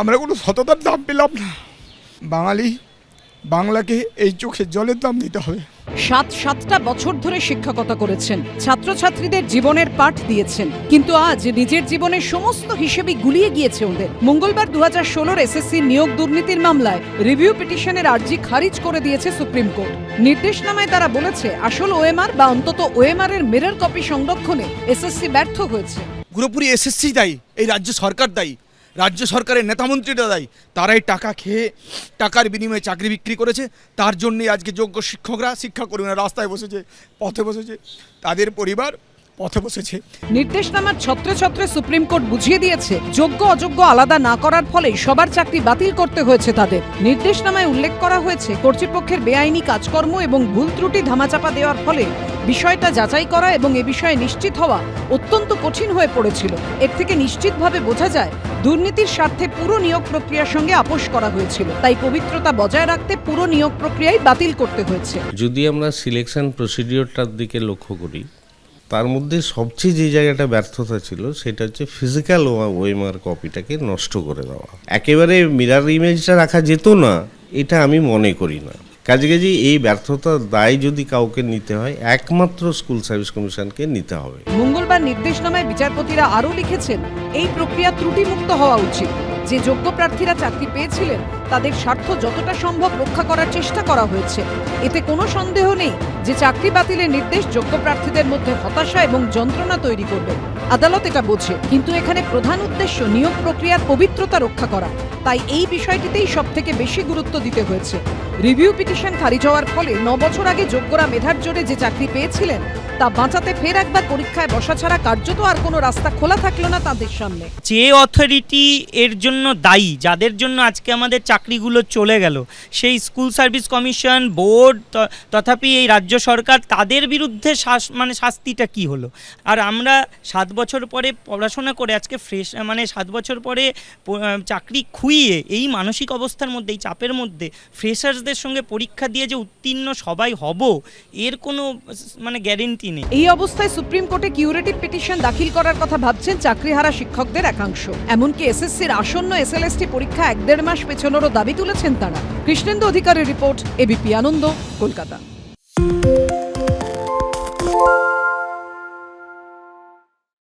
আমরা কোনো সততার দাম পেলাম না। বাঙালি বাংলাকে এই চোখের জলের দাম দিতে হবে। সাত সাতটা বছর ধরে শিক্ষকতা করেছেন ছাত্রছাত্রীদের জীবনের পাঠ দিয়েছেন। কিন্তু আজ নিজের জীবনের সমস্ত হিসেবে গুলিয়ে গিয়েছে ওদের। মঙ্গলবার দু হাজার ষোলোর এসএসসি নিয়োগ দুর্নীতির মামলায় রিভিউ পিটিশনের আর্জি খারিজ করে দিয়েছে সুপ্রিম কোর্ট। নির্দেশনামায় তারা বলেছে আসল ওএমআর বা অন্তত ওএমআর এর মিরর কপি সংরক্ষণে এসএসসি ব্যর্থ হয়েছে। পুরোপুরি এসএসসি দায়ী এই রাজ্য সরকার দায়ী। রাজ্য সরকারের নেতামন্ত্রীরা দায়ী। তারাই টাকা খেয়ে টাকার বিনিময়ে চাকরি বিক্রি করেছে। তার জন্যই আজকে যোগ্য শিক্ষকরা, শিক্ষাকর্মীরা রাস্তায় বসেছে, পথে বসেছে। তাদের পরিবার পথে বসেছে। নির্দেশনামার ছত্রে ছত্রে সুপ্রিম কোর্ট বুঝিয়ে দিয়েছে, যোগ্য, অযোগ্য আলাদা না করার ফলে সবার চাকরি বাতিল করতে হয়েছে তাদের। নির্দেশনামায় উল্লেখ করা হয়েছে, কর্তৃপক্ষের বেআইনি কাজকর্ম এবং ভুল ত্রুটি ধামাচাপা দেওয়ার ফলে বিষয়টা যাচাই করা এবং এ বিষয়ে নিশ্চিত হওয়া অত্যন্ত কঠিন হয়ে পড়েছিল। এর থেকে নিশ্চিতভাবে বোঝা যায়, দুর্নীতির স্বার্থে পুরো নিয়োগ প্রক্রিয়ার সঙ্গে আপোষ করা হয়েছিল। তাই পবিত্রতা বজায় রাখতে পুরো নিয়োগ প্রক্রিয়াই বাতিল করতে হয়েছে। যদি আমরা সিলেকশন প্রসিডিওরটার দিকে লক্ষ্য করি, তার মধ্যে সবচেয়ে যে জায়গাটা ব্যর্থতা ছিল, সেটা হচ্ছে ফিজিক্যাল ওয়েমার কপিটাকে নষ্ট করে দেওয়া। একেবারে মিরার ইমেজটা রাখা যেত না, এটা আমি মনে করি না। কাজে কাজে এই ব্যর্থতার দায় যদি কাউকে নিতে হয়, একমাত্র স্কুল সার্ভিস কমিশনকে নিতে হবে। মঙ্গলবার নির্দেশনামায় বিচারপতিরা আরও লিখেছেন, এই প্রক্রিয়া ত্রুটিমুক্ত হওয়া উচিত। যে যোগ্য প্রার্থীরা চাকরি পেয়েছিলেন, তাদের স্বার্থ যতটা সম্ভব রক্ষা করার চেষ্টা করা হয়েছে। এতে কোনো সন্দেহ নেই যে চাকরি বাতিলের নির্দেশ যোগ্য প্রার্থীদের মধ্যে হতাশা এবং যন্ত্রণা তৈরি করবে। আদালত এটা বোঝে, কিন্তু এখানে প্রধান উদ্দেশ্য নিয়োগ প্রক্রিয়ার পবিত্রতা রক্ষা করা। তাই এই বিষয়টিতেই সব থেকে বেশি গুরুত্ব দিতে হয়েছে। রিভিউ পিটিশন খারিজ হওয়ার ফলে ন বছর আগে যোগ্যরা মেধার জোরে যে চাকরি পেয়েছিলেন তা বাঁচাতে ফের একবার পরীক্ষায় বসা ছাড়া কার্যত আর কোনো রাস্তা খোলা থাকল না তাদের সামনে। যে অথরিটি এর জন্য দায়ী, যাদের জন্য আজকে আমাদের চাকরিগুলো চলে গেল, সেই স্কুল সার্ভিস কমিশন বোর্ড তথাপি এই রাজ্য সরকার, তাদের বিরুদ্ধে শাস মানে শাস্তিটা কি হলো? আর আমরা সাত বছর পরে পড়াশোনা করে আজকে ফ্রেশ মানে সাত বছর পরে চাকরি খুইয়ে এই মানসিক অবস্থার মধ্যে, এই চাপের মধ্যে ফ্রেশার্সদের সঙ্গে পরীক্ষা দিয়ে যে উত্তীর্ণ সবাই হব, এর কোনো মানে গ্যারেন্টি নেই এই অবস্থায় সুপ্রিম কোর্টে কিউরেটিভ পিটিশন দাখিল করার কথা ভাবছেন চাকরিহারা শিক্ষকদের একাংশ। এমনকি এসএসসির আসন্ন এসএলএসটি পরীক্ষা এক দেড় মাস পেছনেরও দাবি তুলেছেন তারা। কৃষ্ণেন্দু অধিকারের রিপোর্ট, এবিপি আনন্দ, কলকাতা।